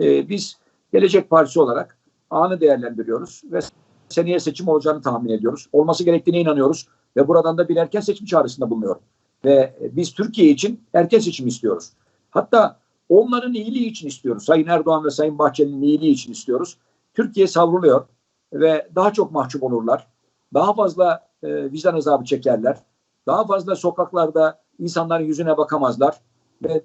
e, biz Gelecek Partisi olarak anı değerlendiriyoruz ve seneye seçim olacağını tahmin ediyoruz. Olması gerektiğine inanıyoruz ve buradan da bir erken seçim çağrısında bulunuyorum. Ve biz Türkiye için erken seçim istiyoruz. Hatta onların iyiliği için istiyoruz. Sayın Erdoğan ve Sayın Bahçeli'nin iyiliği için istiyoruz. Türkiye savruluyor ve daha çok mahcup olurlar. Daha fazla e, vicdan azabı çekerler. Daha fazla sokaklarda insanların yüzüne bakamazlar. Ve, e,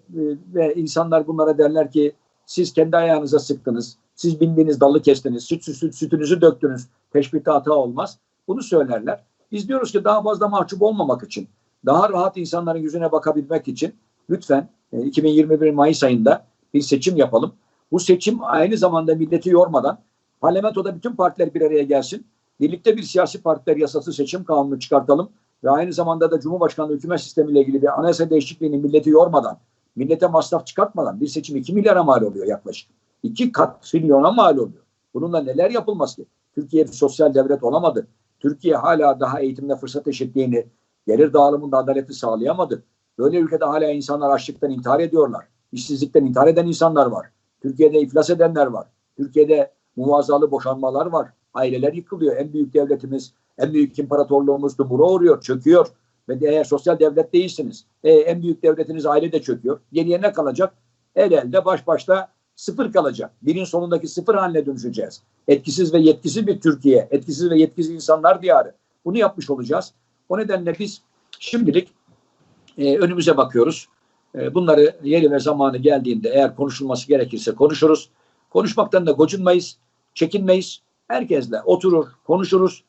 ve insanlar bunlara derler ki siz kendi ayağınıza sıktınız. Siz bindiğiniz dalı kestiniz. Süt, süt, süt, sütünüzü döktünüz. Teşbihte hata olmaz. Bunu söylerler. Biz diyoruz ki daha fazla mahcup olmamak için, daha rahat insanların yüzüne bakabilmek için lütfen e, 2021 Mayıs ayında bir seçim yapalım. Bu seçim aynı zamanda milleti yormadan parlamentoda bütün partiler bir araya gelsin. Birlikte bir siyasi partiler yasası seçim kanunu çıkartalım ve aynı zamanda da Cumhurbaşkanlığı hükümet sistemiyle ilgili bir anayasa değişikliğini milleti yormadan, millete masraf çıkartmadan bir seçim 2 milyara mal oluyor yaklaşık. 2 kat trilyona mal oluyor. Bununla neler yapılmaz ki? Türkiye bir sosyal devlet olamadı. Türkiye hala daha eğitimde fırsat eşitliğini, gelir dağılımında adaleti sağlayamadı. Böyle ülkede hala insanlar açlıktan intihar ediyorlar. İşsizlikten intihar eden insanlar var. Türkiye'de iflas edenler var. Türkiye'de muvazzalı boşanmalar var. Aileler yıkılıyor. En büyük devletimiz, en büyük imparatorluğumuz dumura uğruyor, çöküyor. Ve eğer sosyal devlet değilsiniz, e, en büyük devletiniz aile de çöküyor. Geriye ne kalacak? El elde baş başta sıfır kalacak. Birin sonundaki sıfır haline dönüşeceğiz. Etkisiz ve yetkisiz bir Türkiye, etkisiz ve yetkisiz insanlar diyarı. Bunu yapmış olacağız. O nedenle biz şimdilik e, önümüze bakıyoruz. E, bunları yeri ve zamanı geldiğinde eğer konuşulması gerekirse konuşuruz. Konuşmaktan da gocunmayız, çekinmeyiz. Herkesle oturur, konuşuruz.